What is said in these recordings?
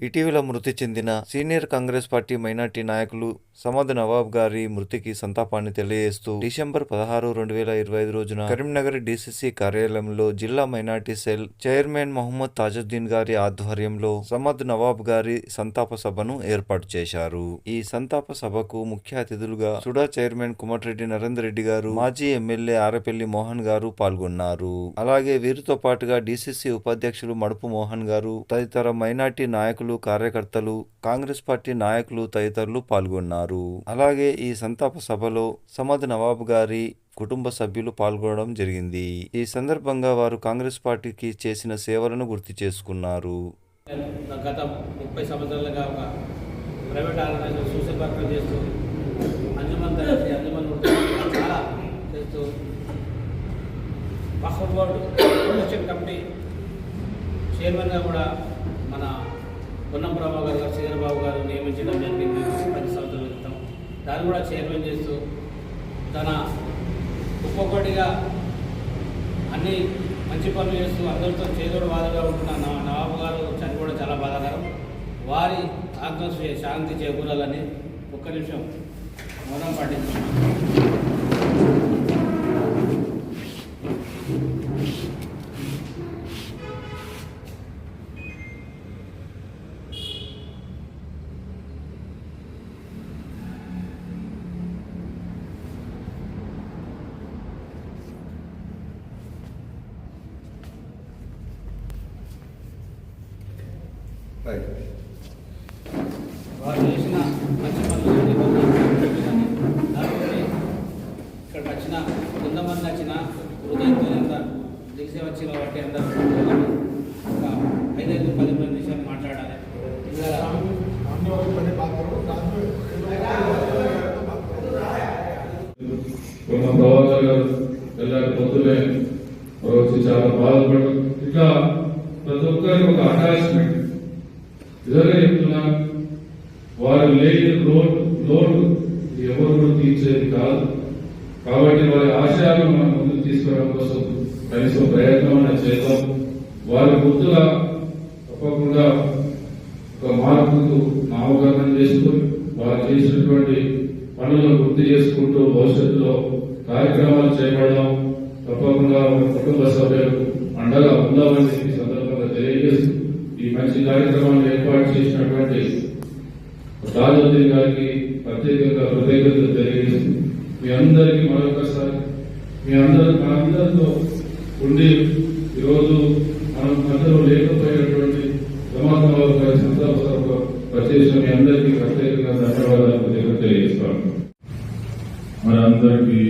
ఇటీవల మృతి చెందిన సీనియర్ కాంగ్రెస్ పార్టీ మైనార్టీ నాయకులు సమద్ నవాబ్ గారి మృతికి సంతాపాన్ని తెలియజేస్తూ డిసెంబర్ పదహారు రెండు వేల ఇరవై ఐదు రోజున కరీంనగర్ డీసీసీ కార్యాలయంలో జిల్లా minority cell chairman Mohammed Tajuddin గారి ఆధ్వర్యంలో సమద్ నవాబ్ గారి సంతాప సభను ఏర్పాటు చేశారు. ఈ సంతాప సభకు ముఖ్య అతిథులుగా సుడా చైర్మన్ కుమటిరెడ్డి నరేందర్ రెడ్డి గారు మాజీ ఎమ్మెల్యే ఆరపల్లి మోహన్ గారు పాల్గొన్నారు. అలాగే వీరితో పాటుగా డీసీసీ ఉపాధ్యక్షులు మడుపు మోహన్ గారు తదితర మైనార్టీ నాయకులు నాయకులు కార్యకర్తలు కాంగ్రెస్ పార్టీ నాయకులు తదితరులు పాల్గొన్నారు. అలాగే ఈ సంతాప సభలో సమద్ నవాబ్ గారి కుటుంబ సభ్యులు పాల్గొనడం జరిగింది. ఈ సందర్భంగా వారు కాంగ్రెస్ పార్టీకి చేసిన సేవలను గుర్తు చేసుకున్నారు. గత ముప్పై సంవత్సరాలుగా ఒక ప్రైవేట్ ఆర్గనైజేషన్ సోషల్ వర్క్ చేస్తూ అంజుమన్ తరఫీ అంజుమన్ చాలా చేస్తూ పక్క కమిటీ చైర్మన్గా కూడా మన రామారావు గారు గారు శ్రీధరబాబు గారు నియమించడం జరిగింది. పది సంవత్సరాల క్రితం. దాన్ని కూడా చైర్మన్ చేస్తూ తన ఒక్కొక్కటిగా అన్ని మంచి పనులు చేస్తూ అందరితో చేదోడు బాధగా ఉంటున్న నవాబు గారు చనిపోవడం చాలా బాధాకరం. వారి ఆత్మ శాంతి చేకూరాలని ఒక్క నిమిషం మౌనం పాటించున్నాం వారు చేసిన మంచి పనులు కానీ కొన్ని దాంట్లో ఇక్కడికి వచ్చిన కొంతమంది వచ్చిన హృదయంతో ఎంత దిగిసే వచ్చి కాబట్టి అందరూ ఒక ఐదైదు పది పది నిమిషాలు మాట్లాడాలి ఇలా మన ప్రభాకర్ గారు వెళ్ళారు పొద్దునే వచ్చి చాలా బాధపడు ఇట్లా ప్రతి ఒక్కరికి ఒక అటాచ్మెంట్ ఇదే చెప్తున్నా వారు లేని లోన్ లోన్ ఎవరు కూడా తీర్చేది కాదు. కాబట్టి వారి ఆశయాలను మనం ముందుకు తీసుకురావడం కోసం కనీసం ప్రయత్నం చేద్దాం. వారి గుర్తుగా తప్పకుండా ఒక మార్పుకు నామకరణం చేసుకుని వారు చేసినటువంటి పనులను గుర్తు చేసుకుంటూ భవిష్యత్తులో కార్యక్రమాలు చేపడడం తప్పకుండా కుటుంబ సభ్యులకు ఈ మంచి కార్యక్రమాన్ని ఏర్పాటు చేసినటువంటి రాజోదయ్ గారికి ప్రత్యేకంగా కృతజ్ఞతలు తెలియజేసి మీ అందరికీ మరొకసారి మీ అందరూ అందరితో ఉండి ఈరోజు మనం అందరూ లేకపోయినటువంటి సమాధానాలు గారి సందర్భ మీ అందరికీ ప్రత్యేకంగా ధన్యవాదాలు తెలియజేస్తాను. మన అందరికీ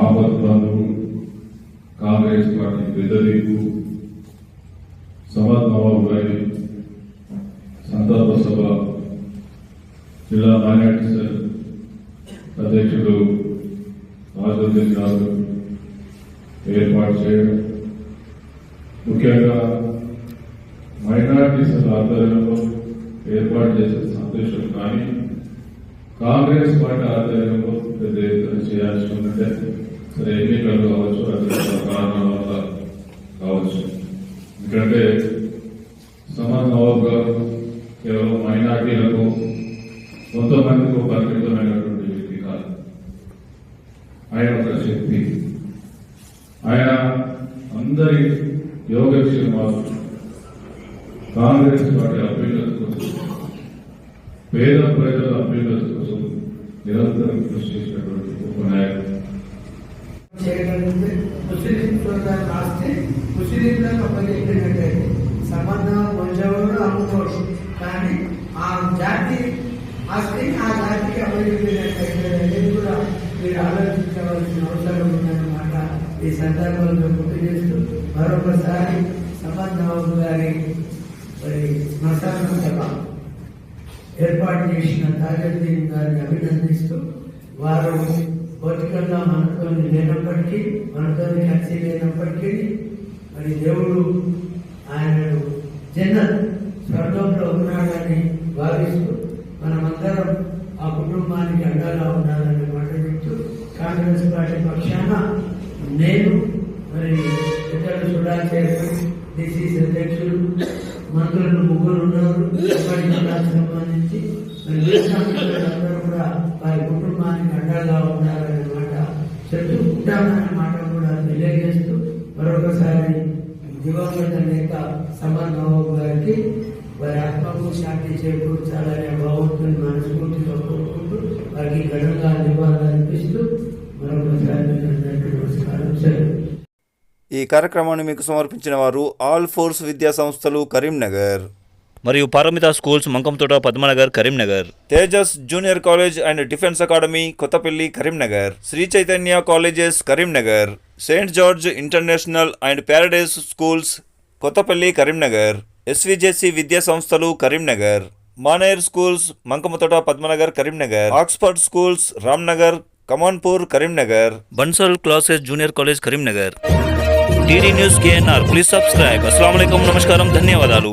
ఆపద్ బంధువు కాంగ్రెస్ పార్టీ పెద్దదీపు సమాజ్ నవాబు గారి సంతాప సభ జిల్లా మైనార్టీ సెల్ అధ్యక్షుడు రాజుద్దీన్ గారు ఏర్పాటు చేయడం. ముఖ్యంగా మైనార్టీ సెల్ ఆధ్వర్యంలో ఏర్పాటు చేసిన సందేశం కానీ కాంగ్రెస్ పార్టీ ఆధ్వర్యంలో పెద్ద ఎత్తున చేయాల్సి ఉందంటే సరే ఎన్నికలు కావచ్చు రకరకాల కారణాల వల్ల ఎందుకంటే సమాజ్ నవాబ్ గారు కేవలం మైనార్టీలకు కొంతమందికి పరిమితమైనటువంటి వ్యక్తి కాదు. ఆయన ఒక శక్తి. ఆయన అందరి యోగక్షేమాలు కాంగ్రెస్ పార్టీ అభ్యర్థుల కోసం పేద ప్రజల అభ్యర్థుల కోసం నిరంతరం కృషి చేసినటువంటి ఒక నాయకుడు. చేయగలిగితే ముస్లిం సోదరులు రాస్తే కానీ ఆ జాతి ఆ స్త్రీ ఆ జాతికి అప్పచెప్పినట్టయితే అనేది కూడా మీరు ఆలోచించవలసిన అవసరం ఉందన్నమాట. ఈ సందర్భంలో గుర్తు చేస్తూ మరొకసారి సంబంధం గారి మరి శ్మశాన సభ ఏర్పాటు చేసిన తాజద్దీన్ గారిని అభినందిస్తూ వారు భౌతికంగా మనతో లేనప్పటికీ మనతో కలిసి లేనప్పటికీ మరి దేవుడు ఆయనను జన్నత్ స్వర్గంలో ఉన్నాడని భావిస్తూ మనమందరం ఆ కుటుంబానికి అండగా ఉండాలని మాట చెప్తూ కాంగ్రెస్ పార్టీ పక్షాన నేను మరి ఇతర సుడాచార్యులు డిసిసి అధ్యక్షులు మంత్రులు ముగ్గురు ఉన్నారు. సంబంధించి మరి కూడా వారి కుటుంబానికి అండగా ఉండాలనే మాట చెప్తూ ఉంటామనే మాట కూడా తెలియజేస్తూ మరొకసారి దివంగత నేత సమన్ బాబు గారికి వారి ఆత్మకు శాంతి చేకూర్చాలనే భగవంతుని మనస్ఫూర్తిగా కోరుకుంటూ వారికి ఘనంగా నివాళులు అర్పిస్తూ ఈ కార్యక్రమాన్ని మీకు సమర్పించిన వారు ఆల్ ఫోర్స్ విద్యా సంస్థలు కరీంనగర్. మరియు Paramita schools Mankammathota Padmanagar Karimnagar. Tejas junior college and defence academy Kothapalli Karimnagar. Sri Chaitanya colleges Karimnagar. Saint George international and paradise schools Kothapalli Karimnagar. SVJC విద్యా సంస్థలు Karimnagar Maner schools Mankammathota Padmanagar Karimnagar Oxford schools Ramnagar Kamanpur Karimnagar Bansal classes junior college Karimnagar. TD news KNR please subscribe. అస్సలం నమస్కారం. ధన్యవాదాలు.